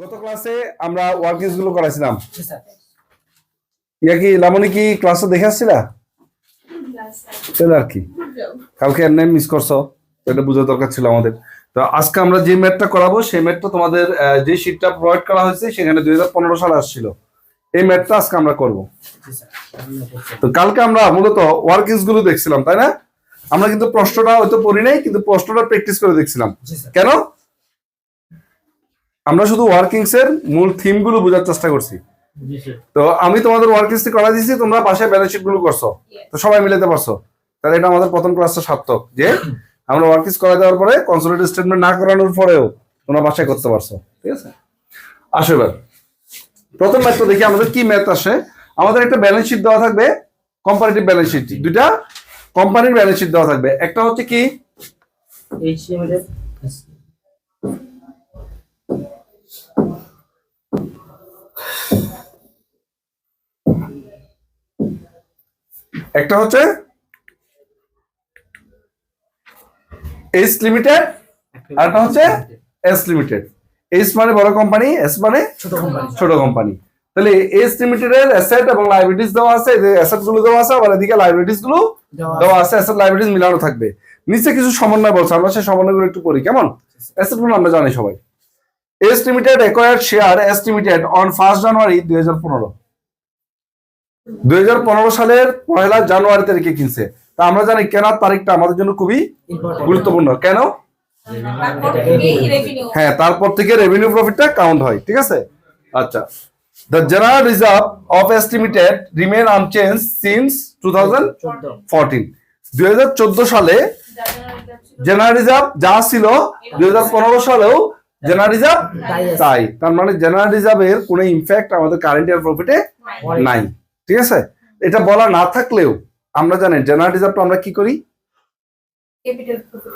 গত ক্লাসে আমরা ওয়ার্কিংসগুলো করাইছিলাম। ইয়া কি লামনি কি ক্লাসে দেখে আসছিলা? আর কি। কালকে এমনি মিস করছ। এটা বোঝা দরকার ছিল আমাদের। তো আজকে আমরা যে ম্যাথটা করাবো সেই ম্যাথটা তোমাদের যে শিটটা প্রোভাইড করা হয়েছে সেখানে দুই সালে আসছিল। এই ম্যাথটা আজকে আমরা করব। তো কালকে আমরা মূলত ওয়ার্কিংসগুলো দেখছিলাম তাই না? আমরা কিন্তু প্রশ্নটা হয়তো পড়ি নাই কিন্তু প্রশ্নটা প্র্যাকটিস করে দেখছিলাম। কেন? আমরা শুধু ওয়ার্কিংস এর মূল থিমগুলো বোঝার চেষ্টা করছি। তো আমি তোমাদের ওয়ার্কিংস করা দিয়েছি তোমরা বাসায় ব্যালেন্স শিটগুলো করছ। তো সবাই মিলাতে পারছ। তাহলে এটা আমাদের প্রথম ক্লাসটা সার্থক যে আমরা ওয়ার্কিংস করা দেওয়ার পরে কনসোলিডেট স্টেটমেন্ট না করানোর পরেও তোমরা বাসায় করতে পারছ। ঠিক আছে? আসো এবার। প্রথম ম্যাথটা দেখি আমাদের কি ম্যাথ আসে। আমাদের একটা ব্যালেন্স শিট দেওয়া থাকবে কম্পারেটিভ ব্যালেন্স শিট দুইটা কোম্পানির ব্যালেন্স শিট দেওয়া থাকবে। একটা হচ্ছে কি? একটা হচ্ছে এইচ লিমিটেড আর একটা হচ্ছে এস লিমিটেড এইচ মানে বড় কোম্পানি এস মানে ছোট কোম্পানি ছোট কোম্পানি তাহলে এস লিমিটেড এর অ্যাসেট এবং লাইবিলিটিস দেওয়া আছে অ্যাসেটগুলো দেওয়া আছে আবার এদিকে লাইবিলিটিসগুলো দেওয়া দেওয়া আছে অ্যাসেট লাইবিলিটিস মিলানো থাকবে। নিচে কিছু সমন্বয় বলছে আমরা সেই সমন্বয়গুলো একটু পড়ি কেমন? অ্যাসেটগুলো আমরা জানি সবাই। S limited acquired share S limited on first January দুই হাজার পনেরো। দুই হাজার পনেরো সালের পয়লা জানুয়ারি তারিখে কিনছে। তা আমরা জানি কেনার তারিখটা আমাদের জন্য খুবই গুরুত্বপূর্ণ। কেন? হ্যাঁ তারপর থেকে রেভিনিউ প্রফিটটা কাউন্ট হয় ঠিক আছে? আচ্ছা। The general reserve of estimated remain unchanged since two thousand fourteen দুই হাজার চোদ্দ সালে জেনারেল রিজার্ভ যা ছিল দুই হাজার পনেরো সালেও জেনারেল রিজার্ভ তাই তার মানে জেনারেল রিজার্ভের কোনো ইমফ্যাক্ট আমাদের কারেন্ট ইয়ার প্রফিটে নাই। ঠিক আছে? এটা বলা না থাকলেও আমরা জানি জেনারেল রিজার্ভটা আমরা কি করি?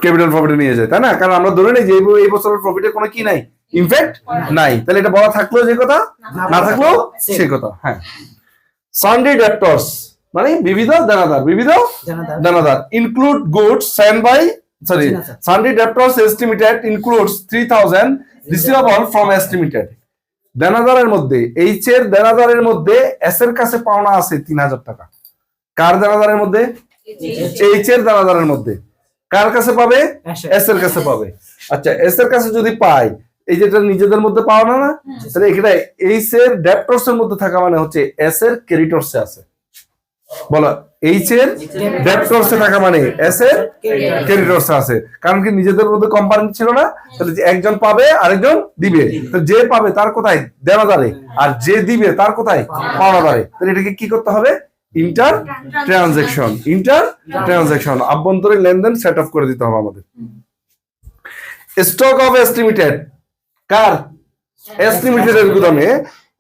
ক্যাপিটাল প্রফিটে নিয়ে যায় তাই না? কারণ আমরা ধরে নিই যে এই- বছরের প্রফিটে কোনো কি নাই। ইনফ্যাক্ট নাই। তাহলে এটা বলা থাকলেও যে কথা? না থাকলেও সে কথা হ্যাঁ। সানডে ডেপ্টর্স মানে বিবিধ দানাদার বিবিধ দানাদার। Include goods send by sorry. Sundry debtors estimated includes three thousand receivable from estimated দেনাদারের মধ্যে এইচ এর দেনাদারের মধ্যে এস এর কাছে পাওনা আছে তিন হাজার টাকা। কার দেনাদারের মধ্যে? এইচ এর। দেনাদারের মধ্যে। কার কাছে পাবে। এস এর। কাছে পাবে। আচ্ছা এস এর কাছে যদি পায় এই যেটা নিজেদের মধ্যে পাওনা না? না তাহলে এখানে এইচ এর ডেপ্টর্স এর মধ্যে থাকা মানে হচ্ছে এস এর ক্রেডিটর্স আছে। বলো এইচ এর ডেপ্টর্স থাকা মানে এস এর ক্রেডিটর্স আছে। কারণ কি নিজেদের মধ্যে কোম্পানি ছিল না? তাহলে একজন পাবে আরেকজন দিবে। তো যে পাবে তার কোথায়? দেওয়া দেনাদারে আর যে দিবে তার কোথায়? পাওনাদারে তাহলে এটাকে কি করতে হবে? ইন্টার ট্রানজেকশন ইন্টার ট্রানজেকশন আভ্যন্তরীণ লেনদেন সেট আপ করে দিতে হবে আমাদের। স্টক অফ এস্টিমেটেড কার? এস্টিমেটেড এর গুদামে।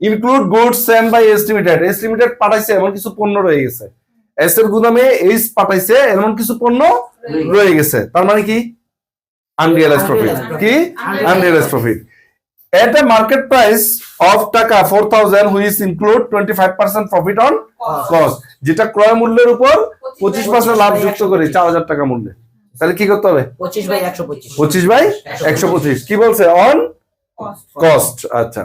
Include goods send by estimated estimated পাঠাইছে এমন কিছু পণ্য রয়ে গেছে। এস এর গুদামে এইচ পাঠাইছে এমন কিছু পণ্য রয়ে গেছে। তার মানে কি? আনরিয়ালাইজ প্রফিট কি? Unrealised profit at a market price of টাকা four thousand which include twenty five percent profit on cost যেটা ক্রয় মূল্যের উপর পঁচিশ পার্সেন্ট লাভ যুক্ত করে চার হাজার টাকা মূল্যে। তাহলে কি করতে হবে? পঁচিশ বাই একশো পঁচিশ। পঁচিশ বাই একশো পঁচিশ। কি বলছে? অন কস্ট আচ্ছা।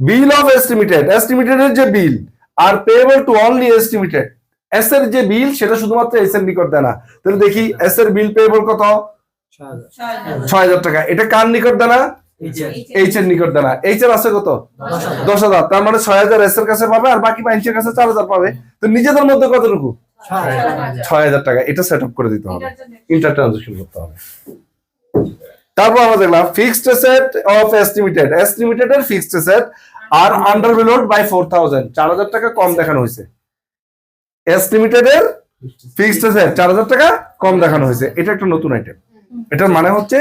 বিল অফ এস্টিমেটেড এস্টিমেটেড এর যে bill R payable to only estimated S এর যে বিল সেটা শুধুমাত্র এস এর নিকট দেয় না। তাহলে দেখি এস এর বিল পেয়েবল কত? ছয় হাজার। টাকা। এটা কার নিকট দেয় না? এইচ এর। নিকট দেনা এইচ এর আছে কত? দশ হাজার। তার মানে ছয় হাজার এস এর কাছে পাবে আর বাকি পাঁচের কাছে চার হাজার পাবে। তো নিজেদের মধ্যে কতটুকু? ছয় হাজার। টাকা। এটা সেট আপ করে দিতে হবে। ইন্টার ট্রানজেকশন করতে হবে। তারপর আমরা দেখলাম fixed asset of estimated estimated এর fixed asset are under valued by four thousand চার হাজার টাকা কম দেখানো হয়েছে। এস্টিমেটেড এর ফিক্সড চার হাজার টাকা কম দেখানো হয়েছে। এটা একটা নতুন আইটেম এটার মানে হচ্ছে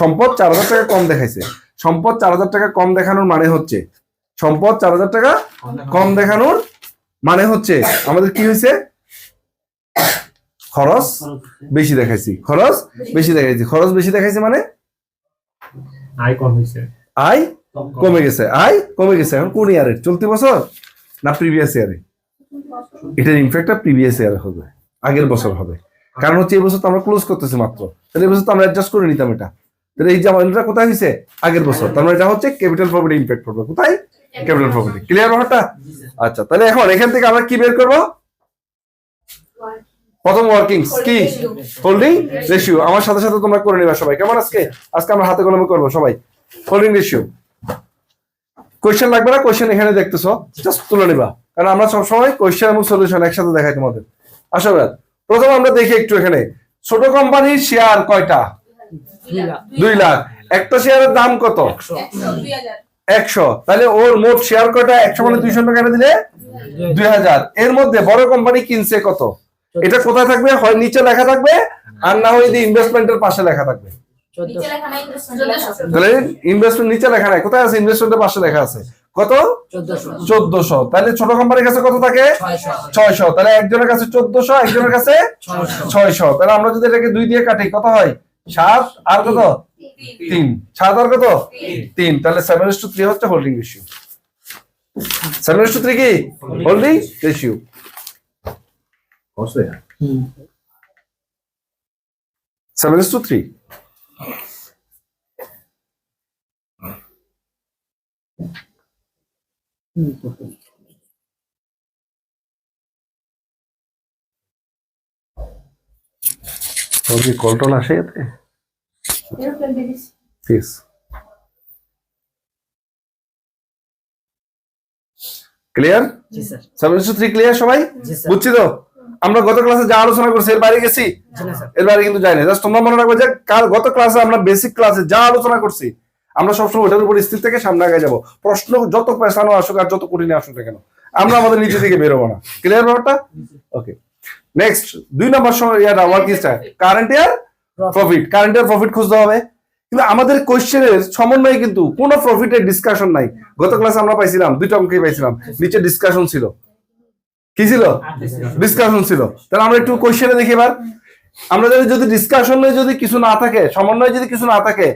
সম্পদ চার হাজার টাকা কম দেখাইছে। সম্পদ চার হাজার টাকা কম দেখানোর মানে হচ্ছে সম্পদ চার হাজার টাকা কম দেখানোর মানে হচ্ছে। আমাদের কি হয়েছে? খরচ বেশি দেখাইছি। খরচ বেশি। দেখাইছি। খরচ বেশি দেখাইছি মানে? আয় কম হয়েছে আয় কমে গেছে। আয় কমে গেছে। এখন কোন ইয়ারে? চলতি বছর না প্রিভিয়াস ইয়ারে? এটার ইনফ্যাক্টটা প্রিভিয়াস ইয়ারে হবে। আগের বছর হবে। কারণ হচ্ছে এই বছর তো আমরা ক্লোজ করতেছি মাত্র। তাহলে এই বছর তো আমরা অ্যাডজাস্ট করে নিতাম এটা। তাহলে এই যে আমাদের কোথায় হয়েছে আগের বছর। তার মানে এটা হচ্ছে ক্যাপিটাল প্রপার্টি ইম্প্যাক্ট পড়বে। কোথায়? ক্যাপিটাল প্রপার্টি ক্লিয়ার ব্যাপারটা আচ্ছা তাহলে এখন এখান থেকে আমরা কি বের করব? প্রথম ওয়ার্কিং কি? হোল্ডিং রেশিও আমার সাথে সাথে তোমরা করে নিবা সবাই। কেমন আজকে? আজকে আমরা হাতে কলমে করব সবাই। হোল্ডিং রেশিও কোয়েশ্চেন লাগবে না? কোয়েশ্চেন এখানে দেখতেছো। জাস্ট তুলে নিবা। কারণ আমরা সবসময় কোয়েশ্চেন এবং সলিউশন একসাথে দেখাই তোমাদের। আসো ব্যাস প্রথম আমরা দেখি একটু এখানে। ছোট কোম্পানির শেয়ার কয়টা? দুই লাখ। একটা শেয়ারের দাম কত? একশো। একশো। তাহলে ওর মোট শেয়ার কয়টা? একশো মানে দুইশো টাকা দিলে দুই হাজার। এর মধ্যে বড় কোম্পানি কিনছে কত? এটা কোথায় থাকবে? হয় নিচে লেখা থাকবে আর না হয় ইনভেস্টমেন্টের পাশে লেখা থাকবে। তাহলে ইনভেস্টমেন্ট নিচে লেখা নাই কোথায় আছে? ইনভেস্টমেন্টের পাশে লেখা আছে। কত? চোদ্দশো। চোদ্দশো। তাহলে ছোট কোম্পানির কাছে কত থাকে? ছয়শো। ছয়শো। তাহলে একজনের কাছে চোদ্দশো একজনের কাছে ছয়শো। তাহলে আমরা যদি এটাকে দুই দিয়ে কাটি কত হয়? সাত আর কত? তিন। সাত আর কত? তিন। তাহলে সেভেন টু থ্রি হচ্ছে holding ratio seven to three কি? Holding ratio seven to three or কি কলটন আসে এতে please clear seven to three clear সবাই বুঝছি তো আমরা গত ক্লাসে যা আলোচনা করছি এর বাইরে গেছি? এর বাইরে কিন্তু যাই না জাস্ট তোমরা মনে রাখবে যে কাল গত ক্লাসে আমরা বেসিক ক্লাসে যা আলোচনা করছি আমরা সবসময় ওটার উপর স্থির থেকে সামনে আগে যাব। প্রশ্ন যত পেছানো আসুক আর যত কঠিন আসুক না কেন আমরা আমাদের নিচে দিকে বেরোবো না। ক্লিয়ার ব্যাপারটা? ওকে নেক্সট দুই নম্বর সময় ইয়ার ওয়ার্ক Easter current year profit current year profit খুঁজতে হবে। কিন্তু আমাদের কোয়েশ্চেনের সমন্বয়ে কিন্তু কোনো প্রফিটের ডিসকাশন নাই। গত ক্লাসে আমরা পাইছিলাম দুইটা অঙ্কই পাইছিলাম। নিচে ডিসকাশন ছিল। কি ছিল? ডিসকাশন ছিল। তাহলে আমরা একটু কোয়েশ্চেনে দেখি এবার। আমরা যদি যদি ডিসকাশনে যদি কিছু না থাকে সমন্বয়ে যদি কিছু না থাকে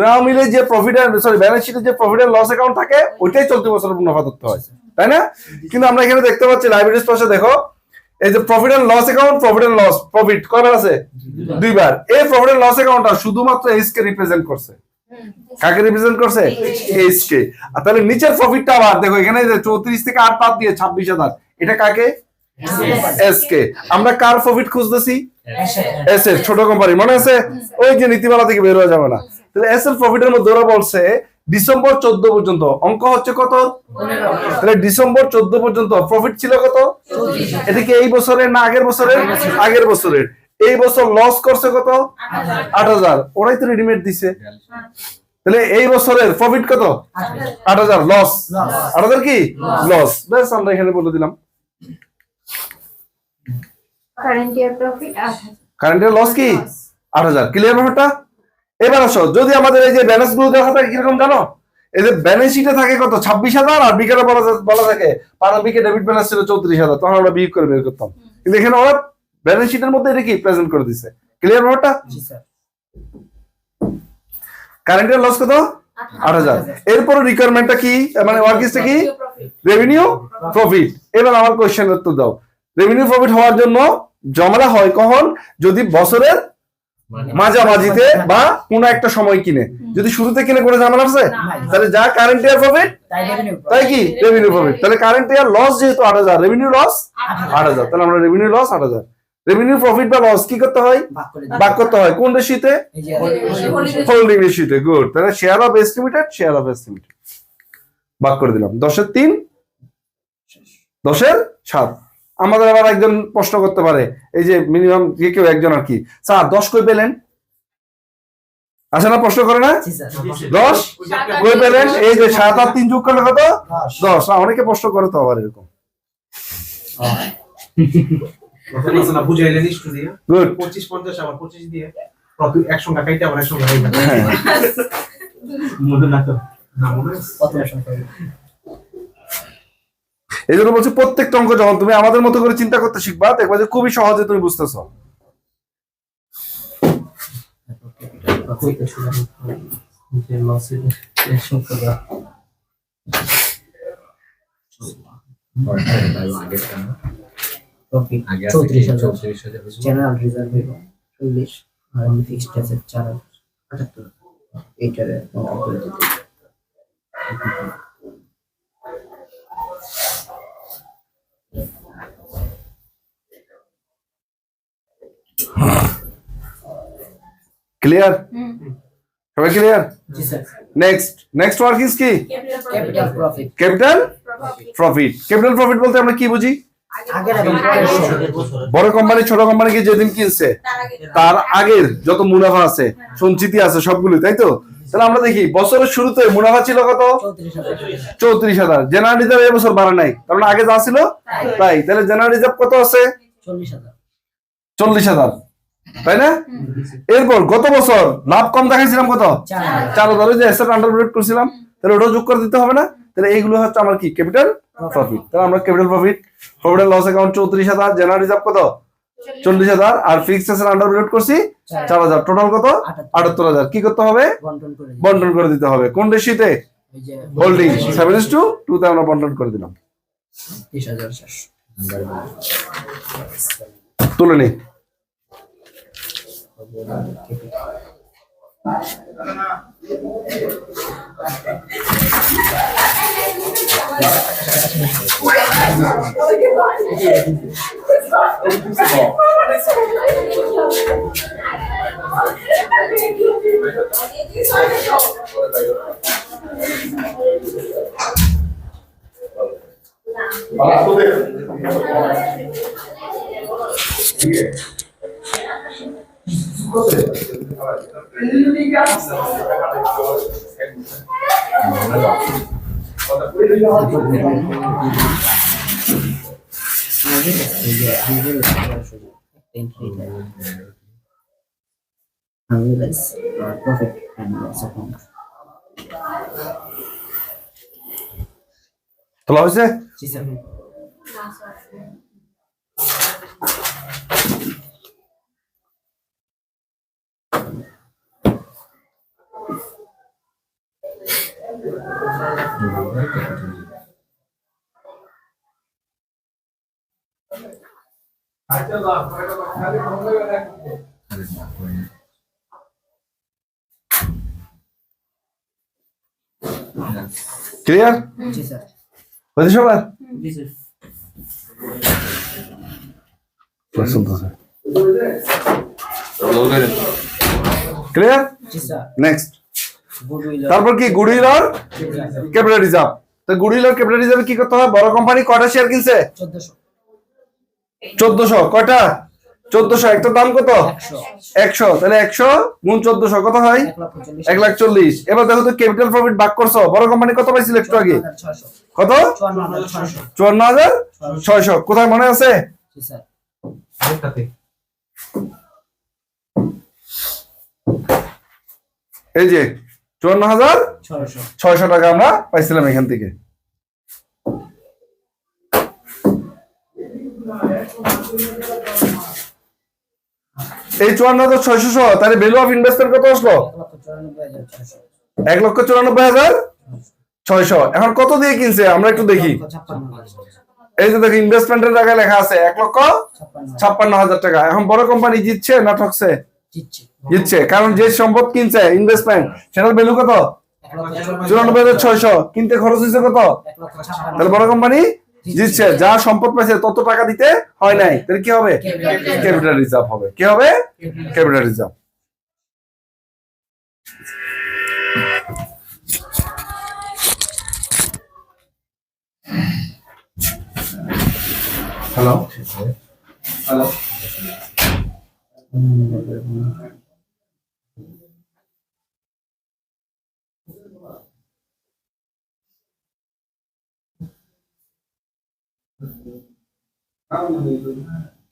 না মিলে যে প্রফিট সরি ব্যালেন্স শিটে যে প্রফিট এন্ড লস অ্যাকাউন্ট থাকে ওইটাই চলতি বছরের মুনাফা ধরতে হয়। তাই না? কিন্তু আমরা এখানে দেখতে পাচ্ছি লাইব্রেরিজ পাশে দেখো এই যে profit and loss account profit and loss profit কয়বার আছে? দুইবার। এই প্রফিট এন্ড লস অ্যাকাউন্টটা শুধুমাত্র এইচ কে রিপ্রেজেন্ট করছে। কাকে রিপ্রেজেন্ট করছে? এইচ কে আর তাহলে নিচের প্রফিটটা আবার দেখো এখানে যে চৌত্রিশ থেকে আট পাত দিয়ে ছাব্বিশ হাজার এটা কাকে? এস কে। আমরা কার প্রফিট খুঁজতেছি? এস এর, ছোট কোম্পানি মনে আছে? ওই যে নীতিমালা থেকে বের হয়ে যাবে না। তাহলে এস এর প্রফিটের মধ্যে ওরা বলছে, ডিসেম্বর চোদ্দ পর্যন্ত। অঙ্ক হচ্ছে কত? তাহলে ডিসেম্বর চোদ্দ পর্যন্ত। প্রফিট ছিল কত? এটা কি এই বছরের না আগের বছরের? আগের বছরের। এই বছর লস করছে কত? আট হাজার। ওরাই তো রেডিমেড দিছে। তাহলে এই বছরের প্রফিট কত? আট হাজার। লস আট হাজার কি? লস ব্যাস আমরা এখানে বলে দিলাম। কারেন্ট ইয়ার প্রফিট লস কি? আট হাজার। ক্লিয়ার ব্যাপারটা? এবার আসো যদি আমাদের এই যে ব্যালেন্সগুলো দেখা থাকে কীরকম জানো? এই যে ব্যালেন্স শিটে থাকে কত? ছাব্বিশ হাজার আর বিকেলে বলা বলা থাকে পারাবিকে ডেবিট ব্যালেন্স ছিল চৌত্রিশ হাজার। তখন আমরা বিয়োগ করে বের করতাম। কিন্তু এখানে ওরা ব্যালেন্স শিটের মধ্যে এটা কি? প্রেজেন্ট করে দিছে। ক্লিয়ার ব্যাপারটা? জি স্যার। কারেন্টের লস কত? আট হাজার। এরপরে রিকোয়ারমেন্টটা কি? মানে ওয়ার্কিসটা কি? রেভিনিউ প্রফিট এবার আমার কোয়েশ্চেন উত্তর দাও। রেভিনিউ প্রফিট হওয়ার জন্য জমালা হয় কখন? যদি বছরের মাঝামাঝিতে বা কোনো একটা সময় কিনে। যদি শুরুতে কিনে কোনো ঝামেলা আছে? তাহলে যা কারেন্ট ইয়ার প্রফিট তাই কি? রেভিনিউ প্রফিট তাহলে কারেন্ট ইয়ার লস যেহেতু আট হাজার রেভিনিউ লস আট হাজার। তাহলে আমরা রেভিনিউ লস আট হাজার। রেভিনিউ প্রফিট বা লস কি করতে হয়? ভাগ করতে হয়। কোন রেশিতে? হোল্ডিং রেশিতে। গুড তাহলে share of estimated share of estimated ভাগ করে দিলাম। দশের তিন দশের সাত। আমাদের আবার একজন প্রশ্ন করতে পারে। এই যে মিনিমাম যে কেউ একজন আর কি। স্যার দশ কই পেলেন? আসে না প্রশ্ন করে না? দশ? কই পেলেন? এই যে সাত আর তিন যোগ করলে কত? দশ। অনেকে প্রশ্ন করে তো আবার এরকম। না বুঝাইলেন একটু দিয়ে। গুড পঁচিশ পঞ্চাশ আবার পঁচিশ দিয়ে। একসঙ্গে কাইতে আবার একসঙ্গে মনে না তো না মনে আছে? কত সংখ্যা এই জন্য বলছি প্রত্যেকটা অঙ্ক যখন তুমি আমাদের মতো করে চিন্তা করতে শিখবা, দেখবা যে খুবই সহজে তুমি বুঝতেছো। জেনারেল রিজার্ভ চল্লিশ, আর ফিক্সড আছে চার আটাত্তর। এইটারে কন্ট্রোল করে দিতে ক্লিয়ার সবাই clear G sir next next work is কি capital profit capital profit capital profit বলতে আমরা কি বুঝি? বড় কোম্পানি ছোট কোম্পানিকে যেদিন কিনছে? তার আগের যত মুনাফা আছে সঞ্চিতি আছে সবগুলো তাই তো? তাহলে আমরা দেখি বছরের শুরুতে মুনাফা ছিল কত? চৌত্রিশ হাজার। চৌত্রিশ হাজার। জেনারেল রিজার্ভ এবছর বাড়ে নাই। কারণ আগে যা ছিল তাই। তাহলে জেনারেল রিজার্ভ কত আছে? চল্লিশ হাজার। চল্লিশ হাজার। তাই না? এরপর গত বছর লাভ কম দেখাইছিলাম কত? চার হাজার। যে অ্যাসেট আন্ডারভ্যালুয়েট করছিলাম। তাহলে ওটাও যোগ করে দিতে হবে না? তাহলে এইগুলো হচ্ছে আমার কি? ক্যাপিটাল প্রফিট তাহলে আমরা capital profit profit loss account চৌত্রিশ হাজার জেনারেল রিজার্ভ কত? চল্লিশ। হাজার। আর ফিক্সড অ্যাসেট আন্ডারভ্যালুয়েট করছি চার। হাজার। টোটাল কত? আটাত্তর। হাজার। কি করতে হবে? বন্টন করে দিতে বন্টন করে দিতে হবে। কোন রেশিতে holding seven is two two তে আমরা বন্টন করে দিলাম। তিরিশ হাজার চারশো তুলে নেই ওই যে দুইজন চারশো entry unless profit and loss account তোলা হয়েছে ক্লিয়ার জি স্যার হয়েছে সবার জি স্যার ক্লিয়ার জি স্যার নেক্সট গুডউইল তারপর কি গুডউইল আর ক্যাপিটাল রিজার্ভ তো গুডউইল আর ক্যাপিটাল রিজার্ভ কি করতে হয়? বড় কোম্পানি কয়টা শেয়ার কিনছে? চোদ্দশো। কয়টা? চোদ্দশো। একটা দাম কত? একশো। তাহলে একশো গুণ চোদ্দশো কত হয়? এক লাখ চল্লিশ। এবার দেখো তো ক্যাপিটাল প্রফিট ভাগ করছ। বড় কোম্পানি কত পাইছিল একটু আগে? ছয়শো কত? চুয়ান্ন হাজার ছয়শো। কোথায় মনে আছে? এই যে চুয়ান্ন হাজার ছয়শো। টাকা আমরা পাইছিলাম এখান থেকে। এই চুয়ান্ন হাজার ছয়শো সহ তাহলে ভ্যালু অফ ইনভেস্টমেন্ট কত আসলো? এক লক্ষ চুরানব্বই হাজার ছয়শো। এখন কত দিয়ে কিনছে? আমরা একটু দেখি। এই যে দেখি ইনভেস্টমেন্টের জায়গায় লেখা আছে এক লক্ষ ছাপ্পান্ন হাজার ছাপ্পান্ন হাজার টাকা। এখন বড় কোম্পানি জিতছে না ঠকছে? জিতছে। জিতছে কারণ যে সম্পদ কিনছে ইনভেস্টমেন্ট সেটার ভ্যালু কত? চুরানব্বই হাজার ছয়শো। কিনতে খরচ হয়েছে কত? তাহলে বড় কোম্পানি জিতছে যা সম্পদ পাইছে, তত টাকা দিতে হয় নাই। তাহলে কি হবে? ক্যাপিটাল রিজার্ভ হবে। কি হবে? Capital reserve hello hello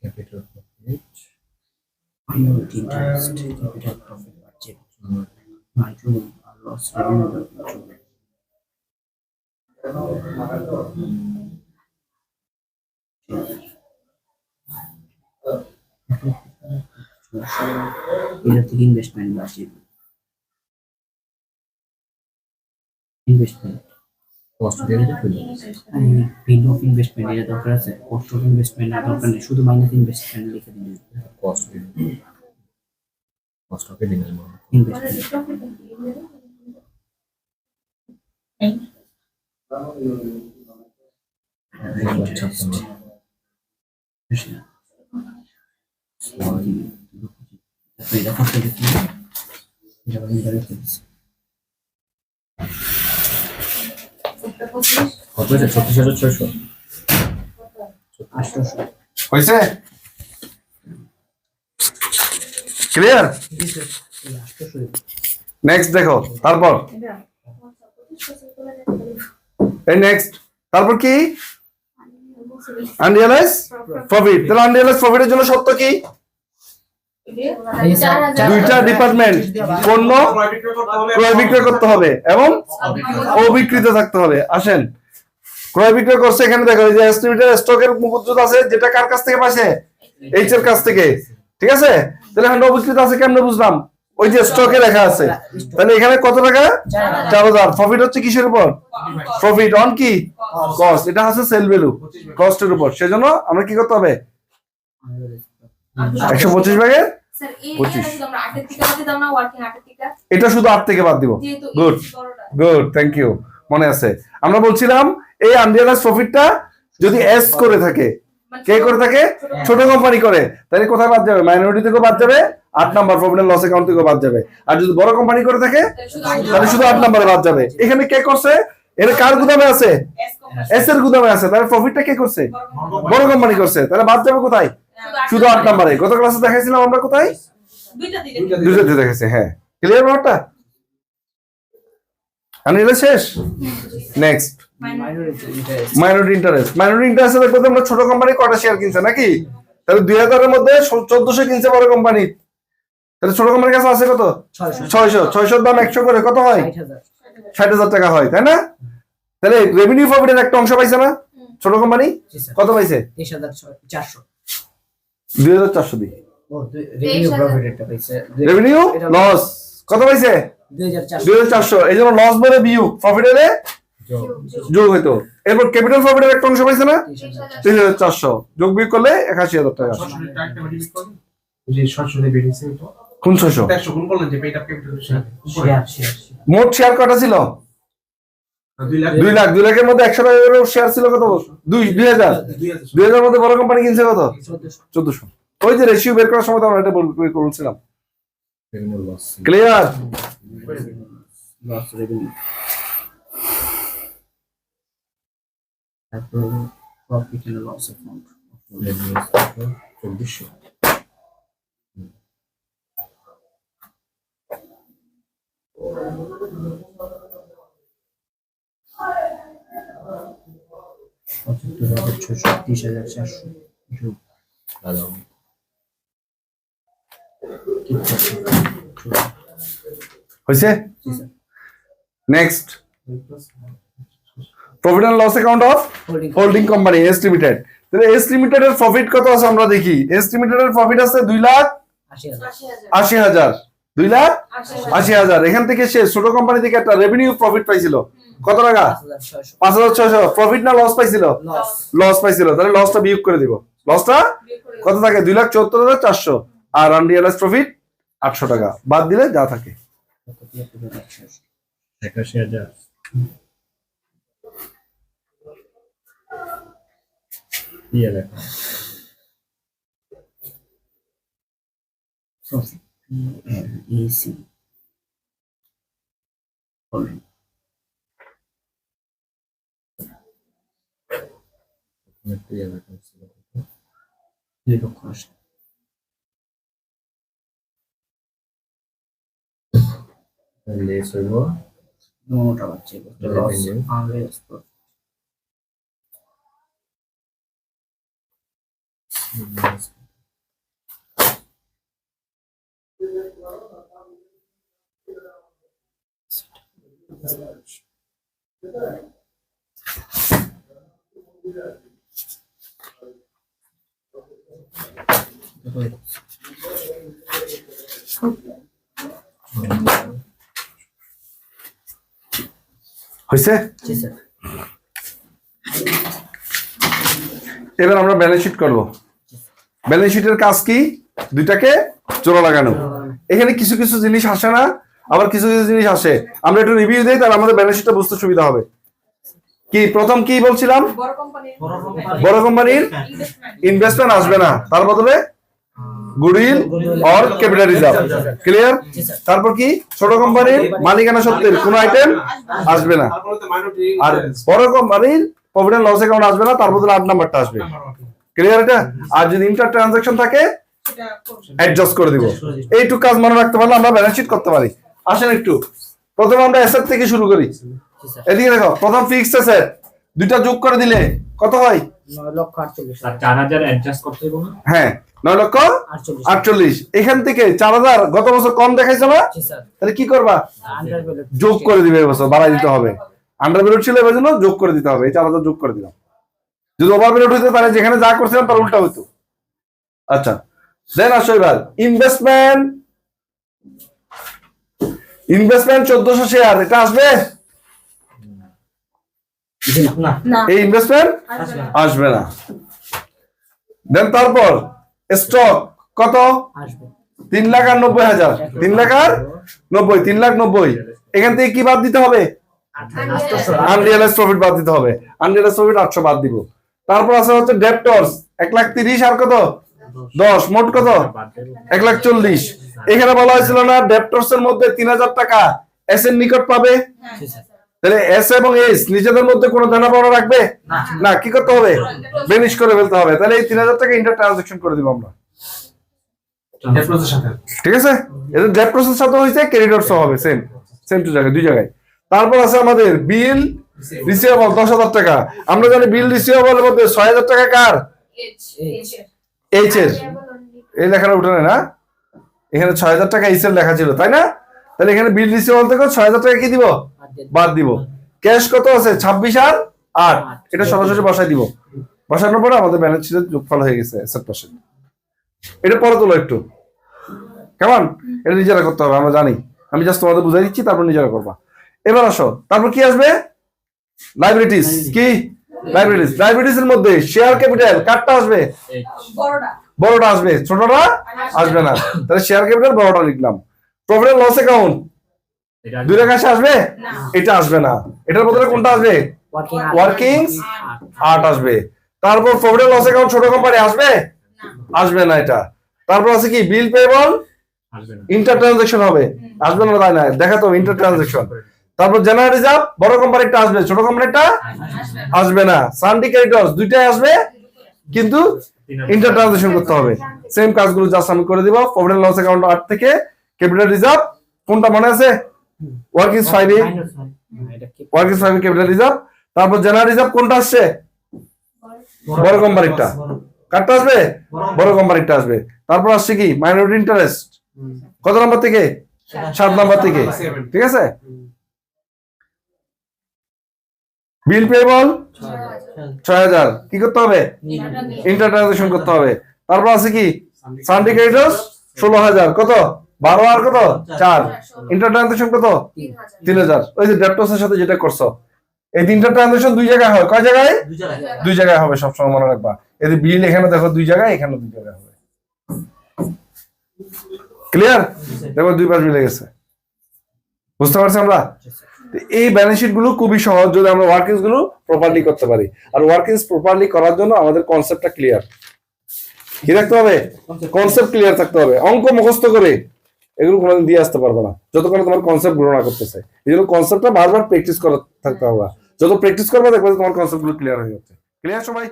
capital profit minority interest capital profit budget margin or loss revenue budget এটা থেকে ইনভেস্টমেন্ট বাজেট ইনভেস্টমেন্ট কষ্ট দিয়ে দিতে খুলি পেইড অফ ইনভেস্টমেন্ট এটা দরকার আছে কস্ট অফ ইনভেস্টমেন্ট আর দরকার নেই শুধু মাইনাস ইনভেস্টমেন্ট লিখে দিন কষ্ট দিয়ে কষ্টকে দিন ইনভেস্টমেন্ট ছাপ্পান্ন এটা করতে কত হয়েছে? ছত্রিশ হাজার ছয়শো। আটশোশো হয়েছে? ক্লিয়ার নেক্সট দেখো তারপর? এই নেক্সট তারপর কি? আনরিয়ালাইজ প্রফিট তাহলে আনরিয়ালাইজ প্রফিটের জন্য সত্য কি? দুইটা ডিপার্টমেন্ট পণ্য, ক্রয় বিক্রয় করতে হবে এবং অবিকৃত থাকতে হবে। আসেন। ক্রয় বিক্রয় করছে এখানে দেখো যে এস্টিমেটের স্টকের মজুদ আছে, যেটা কার কাছ থেকে পাইছে? এইচ এর কাছ থেকে। ঠিক আছে? তাহলে এখন অবিকৃত আছে কেমনে বুঝলাম? ওই যে স্টকে লেখা আছে। তাহলে এখানে কত টাকা? চার হাজার। প্রফিট হচ্ছে কিসের উপর? প্রফিট অন কি? কস্ট এটা হচ্ছে সেল ভ্যালু কস্টের উপর। সেজন্য আমরা কি করতে হবে? একশো পঁচিশ ভাগের এটা শুধু আট থেকে বাদ দিব. বড়টা গুড থ্যাংক ইউ মনে আছে। আমরা বলছিলাম এই আনরিয়ালাইজ প্রফিটটা যদি এস করে থাকে মানে কে করে থাকে? ছোট কোম্পানি করে। তাহলে কোথায় বাদ যাবে? মাইনরিটি থেকেও বাদ যাবে আট নাম্বার প্রফিট লস অ্যাকাউন্ট থেকেও বাদ যাবে। আর যদি বড় কোম্পানি করে থাকে তাহলে শুধু আট নাম্বারে বাদ যাবে। এখানে কে করছে? এটা কার গুদামে আছে? এস এর গুদামে আছে। তাহলে প্রফিটটা কে করছে? বড় কোম্পানি করছে। তাহলে বাদ যাবে কোথায়? শুধু আট নাম্বারে। গত ক্লাসে দেখাইছিলাম আমরা কোথায়? দুইটা দিলে দেখেছি হ্যাঁ। ক্লিয়ার ব্যাপারটা? আনরিয়ালাইজ শেষ? Next minority interest minority interest দেখব আমরা ছোট কোম্পানি কটা শেয়ার কিনছে নাকি? তাহলে দুই হাজারের মধ্যে চোদ্দশো কিনছে বড় কোম্পানি তাহলে ছোট কোম্পানির কাছে আছে কত? ছয়শো। ছয়শো। ছয়শোর দাম একশো করে কত হয়? ষাট হাজার। টাকা হয় তাই না? তাহলে রেভিনিউ প্রফিটের একটা অংশ পাইছে না? ছোট কোম্পানি কত পাইছে? তেইশ হাজার চারশো। দুই হাজার চারশো দিয়ে রেভিনিউ প্রফিট এটা পাইছে। রেভিনিউ লস কত পাইছে? দুই হাজার চারশো। দুই হাজার চারশো। এই জন্য লস বলে বিউ প্রফিটের যোগ। হইতো। এরপর ক্যাপিটাল প্রফিটের একটা অংশ পাইছে না? তিন হাজার চারশো। যোগ বিয়োগ করলে একাশি হাজার টাকা কোন মোট শেয়ার কটা ছিল? দুই লাখ দুই লাখের মধ্যে একশো টাকা শেয়ার ছিল কত? দুই দুই হাজার? দুই হাজার মধ্যে বড় কোম্পানি কিনছে কত? চোদ্দশো। ওই যে রেশিও বের করার সময় আমরা এটা বলছিলাম ক্লিয়ার রেভিনিউ চব্বিশশো পঁচাত্তর হাজার ছশো তিরিশ হাজার চারশো যোগ ভালো হয়েছে next profit and loss account of holding company S limited তাহলে এস লিমিটেড এর প্রফিট কত আছে আমরা দেখি? এস লিমিটেড এর প্রফিট আছে দুই লাখ আশি হাজার। দুই লাখ আশি হাজার। আশি হাজার। এখান থেকে সে ছোট কোম্পানি থেকে একটা রেভিনিউ প্রফিট পাইছিল। কত টাকা? পাঁচ হাজার ছয়শো। প্রফিট না লস পাইছিল? লস লস পাইছিল। তাহলে লসটা বিয়োগ করে দিব। লসটা কত থাকে? দুই লাখ চুয়াত্তর হাজার চারশো। আর আনরিয়ালাইজ প্রফিট আটশো টাকা। বাদ দিলে যা থাকে। তিয়াত্তর হাজার ছয়শো একাশি হাজার দিয়ে দেখো sorry L E C holding দিয়ে দেখো দুই লক্ষ আশি লেস হয়েছে এবার আমরা ব্যালেন্স শিট করব। ব্যালেন্স শিটের কাজ কি? দুইটাকে জোড়া লাগানো। এখানে কিছু কিছু জিনিস আসে না আবার কিছু কিছু জিনিস আসে। আমরা একটু রিভিউ দিই তাহলে আমাদের ব্যালেন্স শিটটা বুঝতে সুবিধা হবে। কি প্রথম কি বলছিলাম? বড় কোম্পানির বড় কোম্পানির ইনভেস্টমেন্ট ইনভেস্টমেন্ট আসবে না। তার বদলে goodwill or capital reserve. Clear? তারপর কি? ছোট কোম্পানির মালিকানা সত্ত্বের কোনো আইটেম আসবে না। আর বড় কোম্পানির প্রফিট অ্যান্ড লস অ্যাকাউন্ট আসবে না তার বদলে আট নাম্বারটা আসবে। ক্লিয়ার এটা? আর যদি ইন্টার ট্রানজাকশন থাকে অ্যাডজাস্ট করে দিব। এইটুকু কাজ মনে রাখতে পারলে আমরা ব্যালেন্স শিট করতে পারি। আসেন একটু। প্রথমে আমরা অ্যাসেট থেকে শুরু করি। এদিকে দেখো প্রথম ফিক্সড অ্যাসেট দুইটা যোগ করে দিলে কত হয়? লক্ষ আটচল্লিশ চার হাজার অ্যাডজাস্ট করতে হবে না? হ্যাঁ নয় লক্ষ আটচল্লিশ আটচল্লিশ। এখান থেকে চার হাজার গত বছর কম দেখাইছে না? তাহলে কি করবা? যোগ করে দিবে এবছর বাড়াই দিতে হবে। আন্ডার ভ্যালুড ছিল এবার জন্য যোগ করে দিতে হবে। এই চার হাজার যোগ করে দিলাম। যদি ওভার হইতে যেখানে যা করছিলাম তার উল্টা হইতো। আচ্ছা দেন আসো এবার। ইনভেস্টমেন্ট ইনভেস্টমেন্ট চোদ্দশো শেয়ার এটা আসবে? এই ইনভেস্টমেন্ট আসবে না। দেন তারপর স্টক কত? তিন লাখ আর নব্বই হাজার। তিন লাখ আর নব্বই তিন লাখ নব্বই। এখান থেকে কি বাদ দিতে হবে? আনরিয়ালাইজ প্রফিট বাদ দিতে হবে। আনরিয়ালাইজ প্রফিট আটশো বাদ দিব। তারপর আছে হচ্ছে ডেপ্টর্স এক লাখ তিরিশ আর কত? দশ। মোট কত? এক লাখ চল্লিশ। এখানে বলা হয়েছিল না ডেপ্টর্স এর মধ্যে তিন হাজার টাকা এস এর নিকট পাবে? স্যার তাহলে এস এবং এস নিজেদের মধ্যে কোনো দেনা পাওনা রাখবে? না। কি করতে হবে? বেনিশ করে ফেলতে হবে। তাহলে এই তিন হাজার টাকা ইন্টার ট্রানজাকশন করে দিব আমরা। ঠিক আছে? এটা ডেট প্রসেস সাথে হয়েছে ক্রেডিটরস হবে সেম সেম টু জায়গায় দুই জায়গায়। তারপর আছে আমাদের বিল রিসিভেবল দশ হাজার টাকা। আমরা জানি বিল রিসিভেবলের মধ্যে ছয় হাজার টাকা কার? এইচ এর এই লেখাটা উঠে না। এখানে ছয় হাজার টাকা এইচ এর লেখা ছিল তাই না? তাহলে এখানে বিল রিসিভেবল থেকে ছয় হাজার টাকা কি দিব? বাদ দিব। ক্যাশ কত আছে? ছাব্বিশ আর আট। এটা সরাসরি বসাই দিব। বসানোর পরে আমাদের ব্যালেন্স শিটের যোগফল হয়ে গেছে সেট পার্সেন্ট এটা পরে তোলো একটু। কেমন? এটা নিজেরা করতে হবে আমরা জানি। আমি জাস্ট তোমাদের বুঝাই দিচ্ছি তারপর নিজেরা করবা। এবার আসো তারপর কি আসবে? লাইব্রেরিটিস কি? লাইব্রেরিটিস লাইব্রেরিটিস এর মধ্যে শেয়ার ক্যাপিটাল কারটা আসবে? বড়টা। বড়টা আসবে। ছোটটা আসবে না। তাহলে শেয়ার ক্যাপিটাল বড়টা লিখলাম। প্রফিট লস অ্যাকাউন্ট দুই কাছে আসবে? এটা আসবে না। এটার বদলে কোনটা আসবে? ওয়ার্কিং ওয়ার্কিং আট আসবে। তারপর প্রফিট লস অ্যাকাউন্ট ছোট কোম্পানি আসবে? আসবে না এটা। তারপর আছে কি? বিল পেবল আসবে ইন্টার ট্রানজাকশন হবে। আসবে না তাই না? দেখা তো ইন্টার ট্রানজাকশন তারপর জেনারেল রিজার্ভ বড় কোম্পানিটা আসবে। ছোট কোম্পানিটা আসবে আসবে না। সানডি ক্রেডিটর্স দুইটাই আসবে। কিন্তু ইন্টার ট্রানজাকশন করতে হবে। সেম কাজগুলো জাস্ট আমি করে দিব। প্রফিট লস অ্যাকাউন্ট আট থেকে ক্যাপিটাল রিজার্ভ কোনটা মনে আছে? ওয়ার্কিং ফাইভ এটা কি? ওয়ার্কিং ফাইভ ক্যাপিটাল রিজার্ভ তারপর জেনারেল রিজার্ভ কোনটা আসছে? বড় কোম্পানিটা কারটা আসবে? বড় কোম্পানিটা আসবে। তারপর আসছে কি? মাইনরিটি ইন্টারেস্ট কত নাম্বার থেকে? সাত। নাম্বার থেকে। ঠিক আছে? বিল পেবল ছয় হাজার। কি করতে হবে? ইন্টার ট্রানজাকশন করতে হবে। তারপর আছে কি? সানডে ক্রেডিটর্স ষোলো হাজার। কত? বারো আর কত? চার। ইন্টার ট্রানজাকশন কত? তিন হাজার। ওই যে ডেপ্টসের সাথে যেটা করছ। এই তিনটা ট্রানজাকশন দুই জায়গায় হয়। কয় জায়গায়? দুই জায়গায়। হবে সবসময় মনে রাখবা। এই বিল এখানে দেখো দুই জায়গায় এখানে দুই জায়গায় হবে। ক্লিয়ার দেখো দুই পাশ মিলে গেছে। বুঝতে পারছি আমরা? তো এই ব্যালেন্স শিটগুলো খুবই সহজ যদি আমরা ওয়ার্কিংসগুলো প্রপারলি করতে পারি। আর ওয়ার্কিংস প্রপারলি করার জন্য আমাদের কনসেপ্টটা ক্লিয়ার কি রাখতে হবে? কনসেপ্ট ক্লিয়ার থাকতে হবে। অঙ্ক মুখস্থ করে। এগুলো কোনোদিন দিয়ে আসতে পারবে না। যতক্ষণ তোমার কনসেপ্ট গ্রহণ না করতেছে এই জন্য কনসেপ্টটা বারবার প্র্যাকটিস করা থাকতে হবে। যত প্র্যাকটিস করবে দেখবে তোমার কনসেপ্টগুলো ক্লিয়ার হয়ে যাচ্ছে। ক্লিয়ার সবাই?